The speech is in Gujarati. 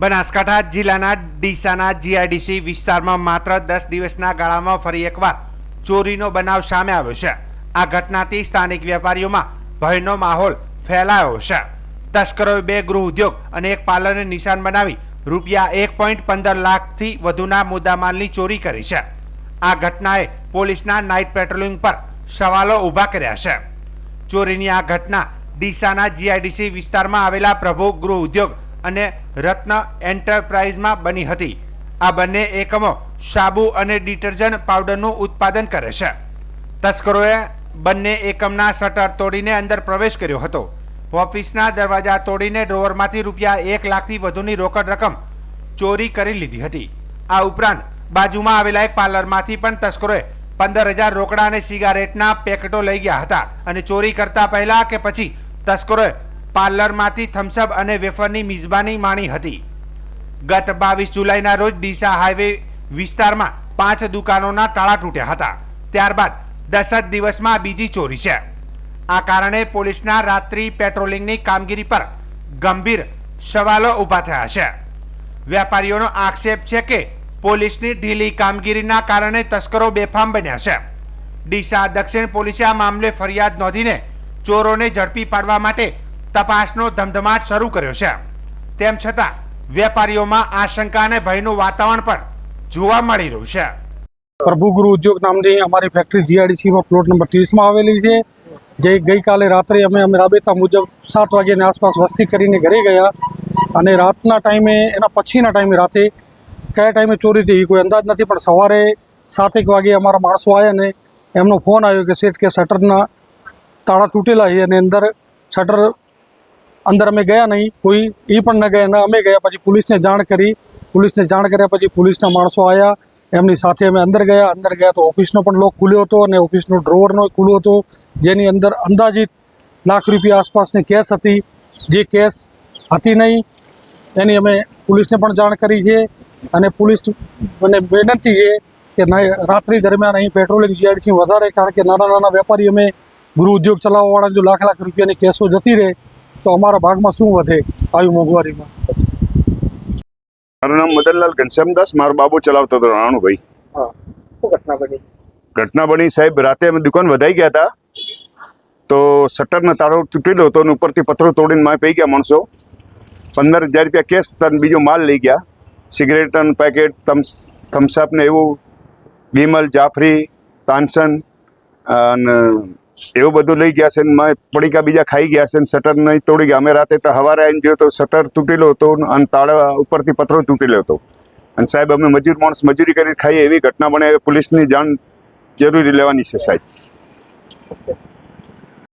બનાસકાંઠા જિલ્લાના ડીસાના જીઆઈડીસી વિસ્તારમાં માત્ર દસ દિવસના ગાળામાં ફરી એકવાર ચોરીનો બનાવ સામે આવ્યો છે. આ ઘટનાથી સ્થાનિક વેપારીઓમાં ભયનો માહોલ ફેલાયો છે. તસ્કરોએ બે ગૃહ ઉદ્યોગ અને એક પાર્લરને નિશાન બનાવી રૂપિયા એક પોઈન્ટ પંદર લાખથી વધુના મુદ્દામાલની ચોરી કરી છે. આ ઘટનાએ પોલીસના નાઇટ પેટ્રોલિંગ પર સવાલો ઊભા કર્યા છે. ચોરીની આ ઘટના ડીસાના જીઆઈડીસી વિસ્તારમાં આવેલા પ્રભુ ગૃહ ઉદ્યોગ અને રત્ન એન્ટરપ્રાઇઝમાં બની હતી. આ બંને એકમો સાબુ અને ડિટર્જન્ટ પાવડરનું ઉત્પાદન કરે છે. તસ્કરોએ બંને એકમના શટર તોડીને અંદર પ્રવેશ કર્યો હતો. ઓફિસના દરવાજા તોડીને ડ્રોવરમાંથી રૂપિયા એક લાખથી વધુની રોકડ રકમ ચોરી કરી લીધી હતી. આ ઉપરાંત બાજુમાં આવેલા એક પાર્લરમાંથી પણ તસ્કરોએ પંદર હજાર રોકડા અને સિગારેટના પેકેટો લઈ ગયા હતા અને ચોરી કરતા પહેલા કે પછી તસ્કરોએ પાર્લરમાંથી થમ્સઅપ અને વેફરની મિઝબાની માણી હતી. ગત બાવીસ જુલાઈના રોજ ડીસા હાઈવે વિસ્તારમાં પાંચ દુકાનોના તાળા તૂટ્યા હતા. ત્યારબાદ દસ જ દિવસમાં બીજી ચોરી છે. આ કારણે પોલીસના રાત્રિ પેટ્રોલિંગની કામગીરી પર ગંભીર સવાલો ઊભા થયા છે. વેપારીઓનો આક્ષેપ છે કે પોલીસની ઢીલી કામગીરીના કારણે તસ્કરો બેફામ બન્યા છે. ડીસા દક્ષિણ પોલીસે આ મામલે ફરિયાદ નોંધીને ચોરોને ઝડપી પાડવા માટે તપાસનો ધમધમાટ શરૂ કર્યો છે. તેમ છતાં, વેપારીઓમાં આશંકા અને ભયનું વાતાવરણ પણ જોવા મળી રહ્યું છે. પ્રભુ ગુરુ ઉદ્યોગ નામની અમારી ફેક્ટરી જીઆઈડીસીમાં પ્લોટ નંબર ત્રીસમાં આવેલી છે, જે ગઈકાલે રાત્રે અમે અમે રાબેતા મુજબ સાત વાગ્યાની આસપાસ વસ્તી કરીને ઘરે ગયા અને રાતના ટાઈમે, એના પછીના ટાઈમે રાતે કયા ટાઈમે ચોરી થઈ કોઈ અંદાજ નથી, પણ સવારે સાતેક વાગે અમારા માણસો આવ્યા ને એમનો ફોન આવ્યો કે શેઠ કે શટરના તાળા તૂટેલા છે અને અંદર શટર અંદર અમે ગયા નહીં, કોઈ એ પણ ન ગયા, ન અમે ગયા. પછી પોલીસને જાણ કરી. પોલીસને જાણ કર્યા પછી પોલીસના માણસો આવ્યા એમની સાથે અમે અંદર ગયા. અંદર ગયા તો ઓફિસનો પણ લોક ખુલ્યો હતો અને ઓફિસનો ડ્રોવરનો ખુલ્લો હતો. જેની અંદર અંદાજિત લાખ રૂપિયા આસપાસની કેસ હતી. જે કેસ હતી નહીં, એની અમે પોલીસને પણ જાણ કરી છે. અને પોલીસ મને વિનંતી છે કે રાત્રિ દરમિયાન અહીં પેટ્રોલિંગ જીઆઈડીસી વધારે, કારણ કે નાના નાના વેપારી અમે ગૃહ ઉદ્યોગ ચલાવવાવાળા જો લાખ લાખ રૂપિયાની કેસો જતી રહે તો અમારા ભાગમાં શું વધે આવી મોંઘવારીમાં? મારું નામ મદનલાલ ઘનશ્યામદાસ મારો બાબુ ચલાવતો હતો રાણુભાઈ. ઘટના બની? ઘટના બની સાહેબ રાતે અમે દુકાન વધાઈ ગયા હતા. તો શટરનો તાળો તૂટેલો હતો અને ઉપરથી પથ્થરો તોડીને માય પી ગયા માણસો. પંદર હજાર રૂપિયા કેશ તને બીજો માલ લઈ ગયા. સિગરેટનું પેકેટ થમ્સ થમ્સઅપ ને એવું. વિમલ જાફરી તાનસન અને એવું બધું લઈ ગયા છે ને પડીકા બીજા ખાઈ ગયા છે ને શટર નહીં તોડી ગયા. અમે રાતે તો સવારે આવીને જોયું તો શટર તૂટેલો હતો અને તાળા ઉપરથી પથરો તૂટેલો હતો અને સાહેબ, અમે મજૂર માણસ મજૂરી કરીને ખાઈએ એવી ઘટના બને, પોલીસની જાણ જરૂરી લેવાની છે સાહેબ.